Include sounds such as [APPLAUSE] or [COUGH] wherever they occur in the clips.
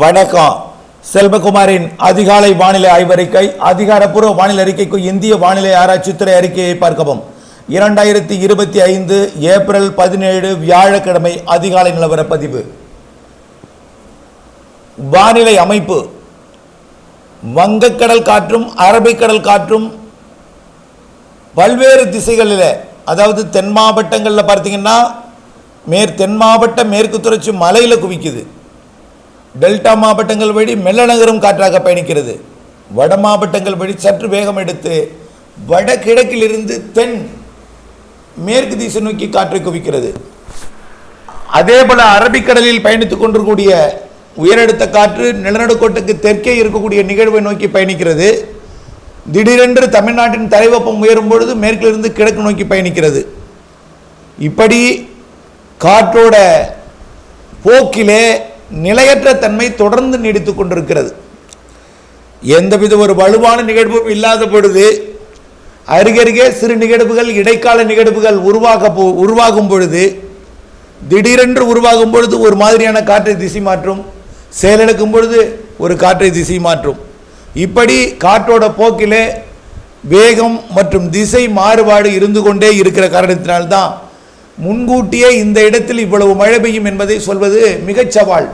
வணக்கம். செல்வகுமாரின் அதிகாலை வானிலை ஆய்வறிக்கை அதிகாரப்பூர்வ வானிலை அறிக்கைக்கு இந்திய வானிலை ஆராய்ச்சித்துறை அறிக்கையை பார்க்கவும். இரண்டாயிரத்தி இருபத்தி ஐந்து ஏப்ரல் பதினேழு வியாழக்கிழமை அதிகாலை நிலவர பதிவு வானிலை அமைப்பு. வங்கக்கடல் காற்றும் அரபிக்கடல் காற்றும் பல்வேறு திசைகளில் அதாவது தென் மாவட்டங்களில் பார்த்தீங்கன்னா மேற் தென் மாவட்ட மேற்கு தொடர்ச்சி மலையில் குவிக்குது. டெல்டா மாவட்டங்கள் வழி மெல்ல நகரும் காற்றாக பயணிக்கிறது. வட மாவட்டங்கள் வழி சற்று வேகம் எடுத்து வடகிழக்கிலிருந்து தென் மேற்கு திசை நோக்கி காற்றை குவிக்கிறது. அதேபோல அரபிக்கடலில் பயணித்துக் கொண்டிருக்கூடிய உயரடுத்த காற்று நிலநடுக்கோட்டுக்கு தெற்கே இருக்கக்கூடிய நிகழ்வை நோக்கி பயணிக்கிறது. திடீரென்று தமிழ்நாட்டின் தரைவெப்பம் உயரும் பொழுது மேற்கிலிருந்து கிழக்கு நோக்கி பயணிக்கிறது. இப்படி காற்றோட போக்கிலே நிலையற்ற தன்மை தொடர்ந்து நீடித்துக் கொண்டிருக்கிறது. எந்தவித ஒரு வலுவான நிகழ்வும் இல்லாத பொழுது அருகருகே சிறு நிகழ்வுகள் இடைக்கால நிகழ்வுகள் உருவாக போ உருவாகும் பொழுது திடீரென்று உருவாகும் பொழுது ஒரு மாதிரியான காற்றை திசை மாற்றும் செயலிழக்கும் பொழுது ஒரு காற்றை திசை மாற்றும். இப்படி காற்றோட போக்கிலே வேகம் மற்றும் திசை மாறுபாடு இருந்து கொண்டே இருக்கிற காரணத்தினால்தான் முன்கூட்டியே இந்த இடத்தில் இவ்வளவு மழை பெய்யும் என்பதை சொல்வது மிகச் சவால்.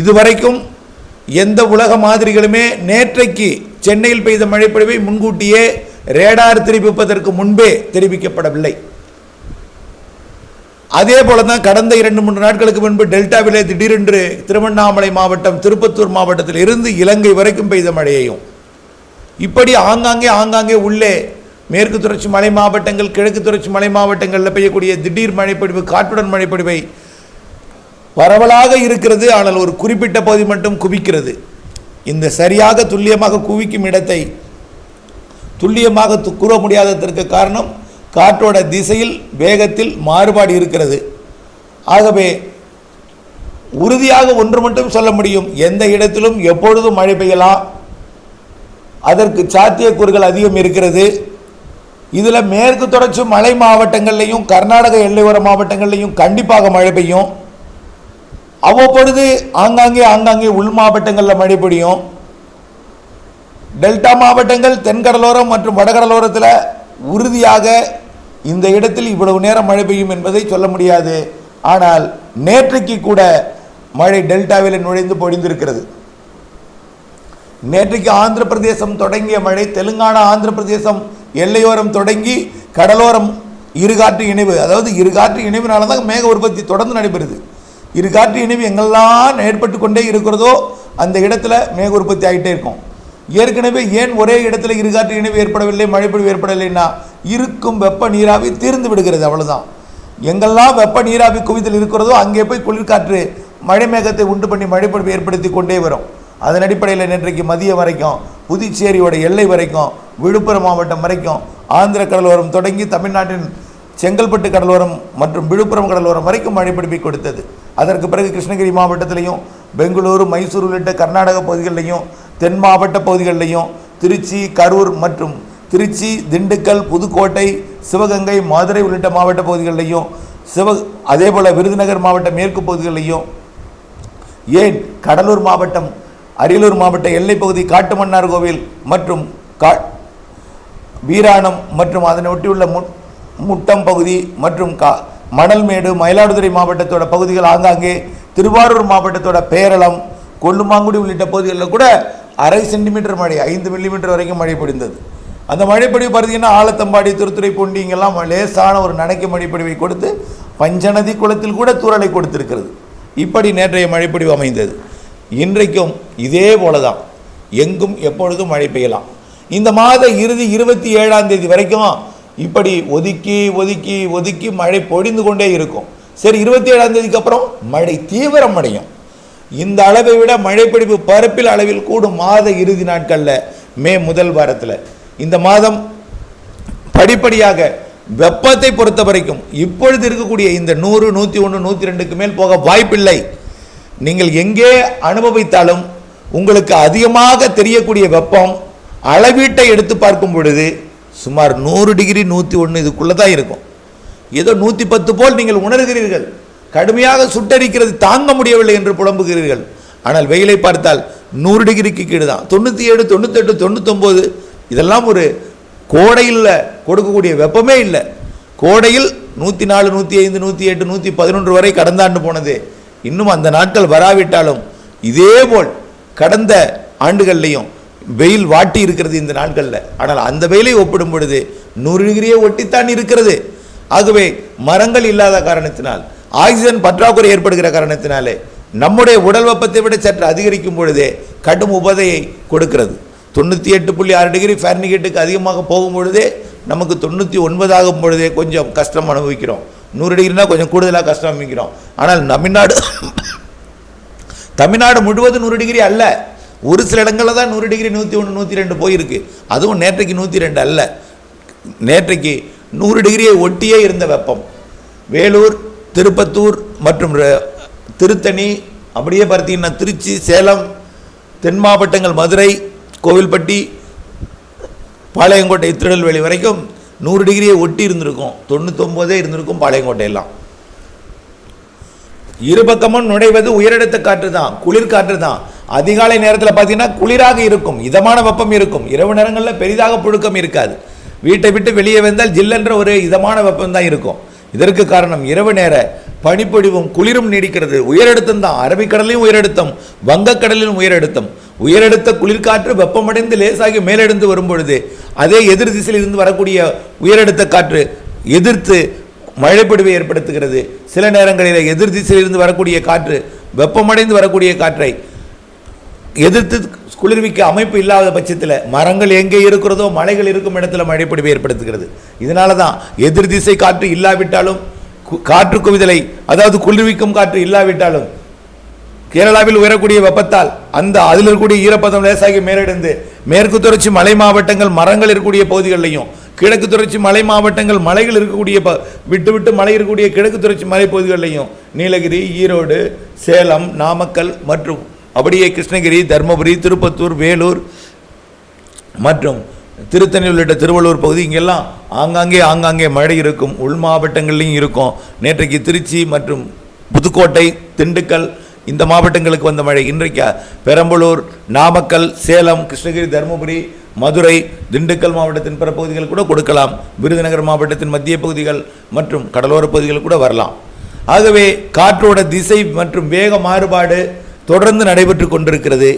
இதுவரைக்கும் எந்த உலக மாதிரிகளுமே நேற்றைக்கு சென்னையில் பெய்த மழைப்பொழிவை முன்கூட்டியே ரேடார் தெரிவிப்பதற்கு முன்பே தெரிவிக்கப்படவில்லை. அதே போல தான் கடந்த இரண்டு மூன்று நாட்களுக்கு முன்பு டெல்டாவிலே திடீரென்று திருவண்ணாமலை மாவட்டம் திருப்பத்தூர் மாவட்டத்தில் இருந்து இலங்கை வரைக்கும் பெய்த மழையையும். இப்படி ஆங்காங்கே ஆங்காங்கே உள்ளே மேற்கு தொடர்ச்சி மலை மாவட்டங்கள் கிழக்கு தொடர்ச்சி மலை மாவட்டங்களில் பெய்யக்கூடிய திடீர் மழைப்பொழிவு காற்றுடன் மழைப்பொழிவை பரவலாக இருக்கிறது. ஆனால் ஒரு குறிப்பிட்ட பகுதி மட்டும் குவிக்கிறது. இந்த சரியாக துல்லியமாக குவிக்கும் இடத்தை துல்லியமாக து- கூற முடியாததற்கு காரணம் காற்றோட திசையில் வேகத்தில் மாறுபாடு இருக்கிறது. ஆகவே உறுதியாக ஒன்று மட்டும் சொல்ல முடியும். எந்த இடத்திலும் எப்பொழுதும் மழை பெய்யலாம். அதற்கு சாத்தியக்கூறுகள் அதிகம் இருக்கிறது. இதில் மேற்கு தொடர்ச்சி மலை மாவட்டங்கள்லையும் கர்நாடக எல்லையோர மாவட்டங்கள்லையும் கண்டிப்பாக மழை பெய்யும். அவ்வப்பொழுது ஆங்காங்கே ஆங்காங்கே உள் மாவட்டங்களில் மழை பெய்யும் டெல்டா மாவட்டங்கள் தென்கடலோரம் மற்றும் வடகடலோரத்தில் உறுதியாக இந்த இடத்தில் இவ்வளவு நேரம் மழை பெய்யும் என்பதை சொல்ல முடியாது. ஆனால் நேற்றைக்கு கூட மழை டெல்டாவில் நுழைந்து பொழிந்திருக்கிறது. நேற்றைக்கு ஆந்திர பிரதேசம் தொடங்கிய மழை தெலுங்கானா ஆந்திர பிரதேசம் எல்லையோரம் தொடங்கி கடலோரம் இருகாற்று இணைவு அதாவது இருகாற்று இணைவினால தான் மேக உற்பத்தி தொடர்ந்து நடைபெறுது. இருகாற்று இணைவு எங்கெல்லாம் ஏற்பட்டு கொண்டே இருக்கிறதோ அந்த இடத்துல மேக உற்பத்தி ஆகிட்டே இருக்கும். ஏற்கனவே ஏன் ஒரே இடத்துல இருகாற்று இணைவு ஏற்படவில்லை மழைப்பொழிவு ஏற்படவில்லைன்னா இருக்கும் வெப்ப நீராவி தீர்ந்து விடுகிறது அவ்வளோதான் எங்கெல்லாம் வெப்ப நீராவி குவிதல் இருக்கிறதோ அங்கே போய் குளிர்காற்று மழை மேகத்தை உண்டு பண்ணி மழைப்பொழிவு ஏற்படுத்தி கொண்டே வரும். அதன் அடிப்படையில் நேற்றைக்கு மதியம் வரைக்கும் புதுச்சேரியோட எல்லை வரைக்கும் விழுப்புரம் மாவட்டம் வரைக்கும் ஆந்திர கடலோரம் தொடங்கி தமிழ்நாட்டின் செங்கல்பட்டு கடலோரம் மற்றும் விழுப்புரம் கடலோரம் வரைக்கும் மழை பிடிப்பை கொடுத்தது. அதற்கு பிறகு கிருஷ்ணகிரி மாவட்டத்திலையும் பெங்களூரு மைசூர் உள்ளிட்ட கர்நாடக பகுதிகளிலையும் தென் மாவட்ட பகுதிகளிலையும் திருச்சி கரூர் மற்றும் திருச்சி திண்டுக்கல் புதுக்கோட்டை சிவகங்கை மதுரை உள்ளிட்ட மாவட்ட பகுதிகளிலையும் சிவ அதே போல் விருதுநகர் மாவட்ட மேற்கு பகுதிகளிலையும் ஏன் கடலூர் மாவட்டம் அரியலூர் மாவட்ட எல்லைப்பகுதி காட்டுமன்னார் கோவில் மற்றும் கா வீராணம் மற்றும் அதனை ஒட்டியுள்ள முட்டம் பகுதி மற்றும் கா மணல்மேடு மயிலாடுதுறை மாவட்டத்தோட பகுதிகள் ஆங்காங்கே திருவாரூர் மாவட்டத்தோட பேரளம் கொல்லுமாங்குடி உள்ளிட்ட பகுதிகளில் கூட அரை சென்டிமீட்டர் மழை ஐந்து மில்லிமீட்டர் வரைக்கும் மழை பொழிந்தது. அந்த மழைப்பொழிவு பார்த்தீங்கன்னா ஆலத்தம்பாடி திருத்துறை இங்கெல்லாம் லேசான ஒரு நனைக்க மழைப்பொழிவை கொடுத்து பஞ்சநதி குளத்தில் கூட தூரலை கொடுத்திருக்கிறது. இப்படி நேற்றைய மழைப்பொழிவு அமைந்தது. இன்றைக்கும் இதே போல தான் எங்கும் எப்பொழுதும் மழை பெய்யலாம். இந்த மாத இறுதி இருபத்தி ஏழாம் தேதி வரைக்கும் இப்படி ஒதுக்கி ஒதுக்கி ஒதுக்கி மழை பொழிந்து கொண்டே இருக்கும். சரி இருபத்தி ஏழாம் தேதிக்கு அப்புறம் மழை தீவிரம் அடையும். இந்த அளவை விட மழைப்பிடிப்பு பரப்பில் அளவில் கூடும் மாத இறுதி நாட்களில் மே முதல் வாரத்தில். இந்த மாதம் படிப்படியாக வெப்பத்தை பொறுத்த வரைக்கும் இப்பொழுது இருக்கக்கூடிய இந்த நூறு நூற்றி ஒன்று நூற்றி ரெண்டுக்கு மேல் போக வாய்ப்பில்லை. நீங்கள் எங்கே அனுபவித்தாலும் உங்களுக்கு அதிகமாக தெரியக்கூடிய வெப்பம் அளவீட்டை எடுத்து பார்க்கும் பொழுது சுமார் நூறு டிகிரி நூற்றி ஒன்று இதுக்குள்ளே தான் இருக்கும். ஏதோ நூற்றி பத்து போல் நீங்கள் உணர்கிறீர்கள். கடுமையாக சுட்டரிக்கிறது தாங்க முடியவில்லை என்று புலம்புகிறீர்கள். ஆனால் வெயிலை பார்த்தால் நூறு டிகிரிக்கு கீழே தான் தொண்ணூற்றி ஏழு தொண்ணூத்தெட்டு தொண்ணூத்தொம்பது இதெல்லாம் ஒரு கோடையில் கொடுக்கக்கூடிய வெப்பமே இல்லை. கோடையில் நூற்றி நாலு நூற்றி ஐந்து நூற்றி எட்டு நூற்றி பதினொன்று வரை கடந்த ஆண்டு போனது. இன்னும் அந்த நாட்கள் வராவிட்டாலும் இதேபோல் கடந்த ஆண்டுகள்லையும் வெயில் வாட்டி இருக்கிறது இந்த நாட்களில். ஆனால் அந்த வெயிலை ஒப்பிடும் பொழுது நூறு டிகிரியை ஒட்டித்தான் இருக்கிறது. ஆகவே மரங்கள் இல்லாத காரணத்தினால் ஆக்சிஜன் பற்றாக்குறை ஏற்படுகிற காரணத்தினாலே நம்முடைய உடல் வெப்பத்தை விட சற்று அதிகரிக்கும் பொழுதே கடும் உபதையை கொடுக்கிறது. தொண்ணூற்றி எட்டு புள்ளி ஆறு டிகிரி ஃபேர்னிகேட்டுக்கு அதிகமாக போகும் பொழுதே நமக்கு தொண்ணூற்றி ஒன்பதாகும் பொழுதே கொஞ்சம் கஷ்டம் அனுபவிக்கிறோம். நூறு டிகிரினா கொஞ்சம் கூடுதலாக கஷ்டம் அனுபவிக்கிறோம். ஆனால் தமிழ்நாடு [COUGHS] தமிழ்நாடு முழுவதும் நூறு டிகிரி அல்ல. ஒரு சில இடங்களில் தான் நூறு டிகிரி நூற்றி ஒன்று நூற்றி ரெண்டு போயிருக்கு. அதுவும் நேற்றைக்கு நூற்றி ரெண்டு அல்ல. நேற்றைக்கு நூறு டிகிரியை ஒட்டியே இருந்த வெப்பம். வேலூர் திருப்பத்தூர் மற்றும் திருத்தணி அப்படியே பார்த்தீங்கன்னா திருச்சி சேலம் தென் மாவட்டங்கள் மதுரை கோவில்பட்டி பாளையங்கோட்டை திருநெல்வேலி வரைக்கும் நூறு டிகிரியை ஒட்டி இருந்திருக்கும். தொண்ணூத்தொம்போதே இருந்திருக்கும் பாளையங்கோட்டையெல்லாம். இரு பக்கமும் நுழைவது உயரடுத்த காற்று தான் குளிர் காற்று தான். அதிகாலை நேரத்தில் பார்த்தீங்கன்னா குளிராக இருக்கும் இதமான வெப்பம் இருக்கும். இரவு நேரங்களில் பெரிதாக புழுக்கம் இருக்காது. வீட்டை விட்டு வெளியே வந்தால் ஜில்லென்ற ஒரு இதமான வெப்பம் தான் இருக்கும். இதற்கு காரணம் இரவு நேர பனிப்பொழிவும் குளிரும் நீடிக்கிறது. உயரழுத்தம் தான். அரபிக்கடலையும் உயரழுத்தம் வங்கக்கடலிலும் உயரழுத்தம். உயரடுத்த குளிர்காற்று வெப்பமடைந்து லேசாகி மேலெடுந்து வரும்பொழுது அதே எதிர் திசையில் இருந்து வரக்கூடிய உயரடுத்த காற்று எதிர்த்து மழைப்பொடிவை ஏற்படுத்துகிறது. சில நேரங்களில் எதிர் திசையிலிருந்து வரக்கூடிய காற்று வெப்பமடைந்து வரக்கூடிய காற்றை எதிர்த்து குளிர்விக்க அமைப்பு இல்லாத பட்சத்தில் மரங்கள் எங்கே இருக்கிறதோ மலைகள் இருக்கும் இடத்துல மழைப்பொழிவை ஏற்படுத்துகிறது. இதனால தான் எதிர் திசை காற்று இல்லாவிட்டாலும் கு- காற்று குவிதலை அதாவது குளிர்விக்கும் காற்று இல்லாவிட்டாலும் கேரளாவில் உயரக்கூடிய வெப்பத்தால் அந்த அதில் இருக்கக்கூடிய ஈரப்பதம் லேசாகி மேலடைந்து மேற்கு தொடர்ச்சி மலை மாவட்டங்கள் மரங்கள் இருக்கக்கூடிய பகுதிகளிலையும் கிழக்கு தொடர்ச்சி மலை மாவட்டங்கள் மலைகள் இருக்கக்கூடிய ப விட்டு விட்டு மலை இருக்கக்கூடிய கிழக்கு தொடர்ச்சி மலை பகுதிகளிலையும் நீலகிரி ஈரோடு சேலம் நாமக்கல் மற்றும் அப்படியே கிருஷ்ணகிரி தருமபுரி திருப்பத்தூர் வேலூர் மற்றும் திருத்தணி உள்ளிட்ட திருவள்ளூர் பகுதி இங்கெல்லாம் ஆங்காங்கே ஆங்காங்கே மழை இருக்கும். உள் மாவட்டங்கள்லையும் இருக்கும். நேற்றைக்கு திருச்சி மற்றும் புதுக்கோட்டை திண்டுக்கல் இந்த மாவட்டங்களுக்கு வந்த மழை. இன்றைக்கு பெரம்பலூர் நாமக்கல் சேலம் கிருஷ்ணகிரி தருமபுரி மதுரை திண்டுக்கல் மாவட்டத்தின் பிற பகுதிகள் கூட கொடுக்கலாம். விருதுநகர் மாவட்டத்தின் மத்திய பகுதிகள் மற்றும் கடலோர பகுதிகள் கூட வரலாம். ஆகவே காற்றோட திசை மற்றும் வேக மாறுபாடு தொடர்ந்து நடைபெற்று கொண்டிருக்கிறது.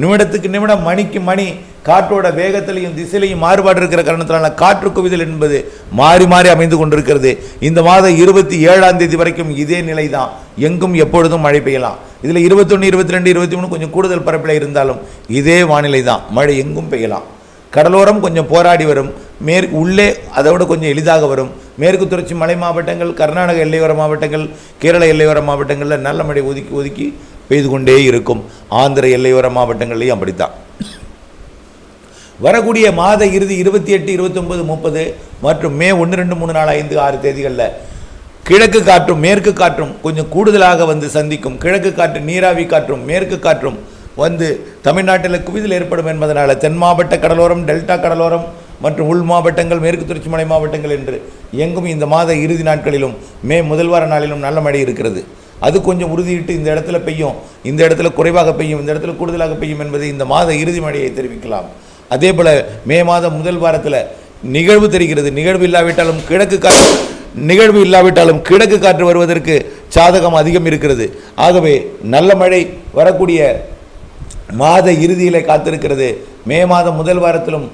நிமிடத்துக்கு நிமிடம் மணிக்கு மணி காற்றோட வேகத்திலையும் திசையிலையும் மாறுபாடு இருக்கிற காரணத்தினால காற்று குவிதல் என்பது மாறி மாறி அமைந்து கொண்டிருக்கிறது. இந்த மாதம் இருபத்தி ஏழாம் தேதி வரைக்கும் இதே நிலை தான் எங்கும் எப்பொழுதும் மழை பெய்யலாம். இதில் இருபத்தொன்று இருபத்தி ரெண்டு இருபத்தி மூணு கொஞ்சம் கூடுதல் பரப்பில் இருந்தாலும் இதே வானிலை தான் மழை எங்கும் பெய்யலாம். கடலோரம் கொஞ்சம் போராடி வரும். மேற்கு உள்ளே அதோட கொஞ்சம் எளிதாக வரும். மேற்கு தொடர்ச்சி மலை மாவட்டங்கள் கர்நாடக எல்லையோர மாவட்டங்கள் கேரள எல்லையோர மாவட்டங்களில் நல்ல மழை ஒதுக்கி ஒதுக்கி பெய்து கொண்டே இருக்கும். ஆந்திர எல்லையோர மாவட்டங்கள்லையும் அப்படித்தான். வரக்கூடிய மாத இறுதி இருபத்தி எட்டு இருபத்தொன்பது முப்பது மற்றும் மே ஒன்று ரெண்டு மூணு நாலு ஐந்து ஆறு தேதிகளில் கிழக்கு காற்றும் மேற்கு காற்றும் கொஞ்சம் கூடுதலாக வந்து சந்திக்கும். கிழக்கு காற்று நீராவி காற்றும் மேற்கு காற்றும் வந்து தமிழ்நாட்டில் குவிதல் ஏற்படும் என்பதனால தென் மாவட்ட கடலோரம் டெல்டா கடலோரம் மற்றும் உள் மாவட்டங்கள் மேற்கு தொடர்ச்சி மலை மாவட்டங்கள் என்று எங்கும் இந்த மாத இறுதி நாட்களிலும் மே முதல் வார நாளிலும் நல்ல மழை இருக்கிறது. அது கொஞ்சம் உறுதியிட்டு இந்த இடத்துல பெய்யும் இந்த இடத்துல குறைவாக பெய்யும் இந்த இடத்துல கூடுதலாக பெய்யும் என்பதை இந்த மாத இறுதி மழையை தெரிவிக்கலாம். அதே போல் மே மாதம் முதல் வாரத்தில் நிகழ்வு தெரிகிறது. நிகழ்வு இல்லாவிட்டாலும் கிழக்கு காற்று நிகழ்வு இல்லாவிட்டாலும் கிழக்கு காற்று வருவதற்கு சாதகம் அதிகம் இருக்கிறது. ஆகவே நல்ல மழை வரக்கூடிய மாத இறுதியிலே காத்திருக்கிறது. மே மாதம் முதல் வாரத்திலும்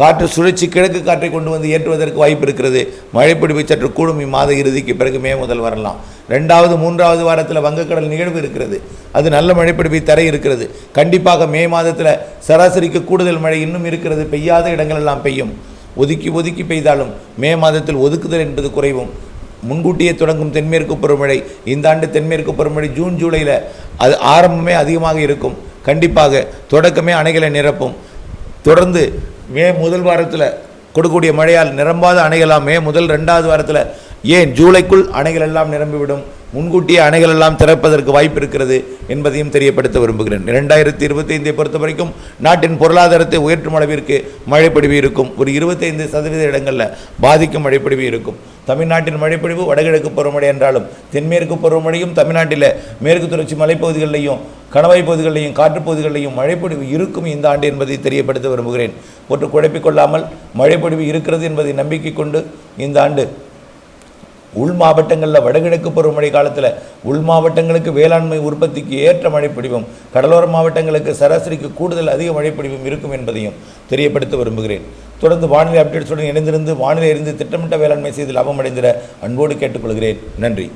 காற்று சுழற்சி கிழக்கு காற்றை கொண்டு வந்து ஏற்றுவதற்கு வாய்ப்பு இருக்கிறது. மழைப்பிடிப்பு சற்று கூடும். இம்மாத இறுதிக்கு பிறகு மே முதல் வரலாம். ரெண்டாவது மூன்றாவது வாரத்தில் வங்கக்கடல் நிகழ்வு இருக்கிறது. அது நல்ல மழைப்பிடிப்பை தர இருக்கிறது. கண்டிப்பாக மே மாதத்தில் சராசரிக்கு கூடுதல் மழை இன்னும் இருக்கிறது. பெய்யாத இடங்களெல்லாம் பெய்யும். ஒதுக்கி ஒதுக்கி பெய்தாலும் மே மாதத்தில் ஒதுக்குதல் என்பது குறைவும். முன்கூட்டியே தொடங்கும் தென்மேற்கு பருவமழை இந்த ஆண்டு தென்மேற்கு பருவமழை ஜூன் ஜூலையில் அது ஆரம்பமே அதிகமாக இருக்கும். கண்டிப்பாக தொடக்கமே அணைகளை நிரப்பும். தொடர்ந்து மே முதல் வாரத்தில் கொடுக்கக்கூடிய மழையால் நிரம்பாத அணைகளாம் மே முதல் ரெண்டாவது வாரத்தில் ஏன் ஜூலைக்குள் அணைகள் எல்லாம் நிரம்பிவிடும்? முன்கூட்டியே அணைகள் எல்லாம் திறப்பதற்கு வாய்ப்பு இருக்கிறது என்பதையும் தெரியப்படுத்த விரும்புகிறேன். இரண்டாயிரத்தி இருபத்தைந்தை பொறுத்த வரைக்கும் நாட்டின் பொருளாதாரத்தை உயர்த்தும் அளவிற்கு மழைப்பொழிவு இருக்கும். ஒரு இருபத்தைந்து சதவீத இடங்களில் பாதிக்கும் மழைப்பொழிவு இருக்கும். தமிழ்நாட்டின் மழைப்பொழிவு வடகிழக்கு பருவமழை என்றாலும் தென்மேற்கு பருவமழையும் தமிழ்நாட்டில் மேற்கு தொடர்ச்சி மலைப்பகுதிகளிலையும் கணவாய் பகுதிகளிலையும் காற்றுப்பகுதிகளிலையும் மழைப்பொழிவு இருக்கும் இந்த ஆண்டு என்பதை தெரியப்படுத்த விரும்புகிறேன். ஒன்று குழப்பிக்கொள்ளாமல் மழைப்பொழிவு இருக்கிறது என்பதை நம்பிக்கை கொண்டு இந்த ஆண்டு உள் மாவட்டங்களில் வடகிழக்கு பருவமழை காலத்தில் உள் மாவட்டங்களுக்கு வேளாண்மை உற்பத்திக்கு ஏற்ற மழைப்பிடிவும் கடலோர மாவட்டங்களுக்கு சராசரிக்கு கூடுதல் அதிக மழைப்பிடிவும் இருக்கும் என்பதையும் தெரியப்படுத்த விரும்புகிறேன். தொடர்ந்து வானிலை அப்டேட்ஸுடன் இணைந்திருந்து வானிலை அறிந்து திட்டமிட்ட வேளாண்மை செய்து லாபம் அடைந்திட அன்போடு கேட்டுக்கொள்கிறேன். நன்றி.